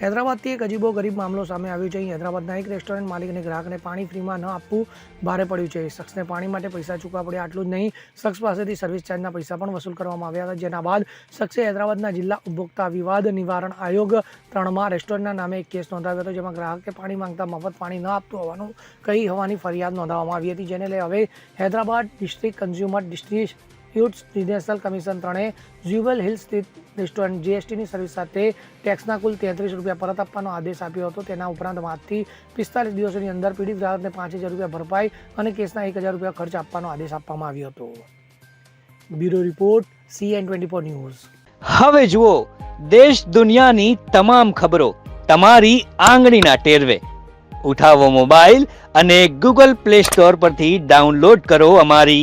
હૈદરાબાદથી એક અજીબો ગરીબ મામલો સામે આવ્યો છે. અહીં હૈદરાબાદના એક રેસ્ટોરન્ટ માલિકને ગ્રાહકને પાણી ફ્રીમાં ન આપવું ભારે પડ્યું છે. શખ્સને પાણી માટે પૈસા ચૂકવવા પડ્યા. આટલું જ નહીં, શખ્સ પાસેથી સર્વિસ ચાર્જના પૈસા પણ વસૂલ કરવામાં આવ્યા હતા. જેના બાદ શખ્સે હૈદરાબાદના જિલ્લા ઉપભોક્તા વિવાદ નિવારણ આયોગ ત્રણમાં રેસ્ટોરન્ટના નામે એક કેસ નોંધાવ્યો હતો, જેમાં ગ્રાહકે પાણી માંગતા મફત પાણી ન આપતું હોવાનું કહી હોવાની ફરિયાદ નોંધાવવામાં આવી હતી, જેને લઈ હવે હૈદરાબાદ ડિસ્ટ્રિક્ટ કન્ઝ્યુમર ડિસ્ટ્રીબ્યુટ્સ ડિનેશનલ કમિશન ત્રણે જ્યુવેલ હિલ સ્થિત રેસ્ટોરન્ટ જીએસટીની સર્વિસ સાથે ટેક્સના કુલ તેત્રીસ રૂપિયા પરત આપવાનો આદેશ આપ્યો હતો. તેના ઉપરાંત આજથી પિસ્તાલીસ દિવસોની અંદર પીડિત ગ્રાહકને પાંચ હજાર રૂપિયા ભરપાઈ અને કેસના એક હજાર રૂપિયા ખર્ચ આપવાનો આદેશ આપવામાં આવ્યો હતો. Bureau report, CN twenty four news. હવે જુઓ, દેશ દુનિયાની તમામ ખબરો તમારી આંગળીના ટેરવે. ઉઠાવો મોબાઈલ અને ગૂગલ પ્લે સ્ટોર પરથી ડાઉનલોડ કરો અમારી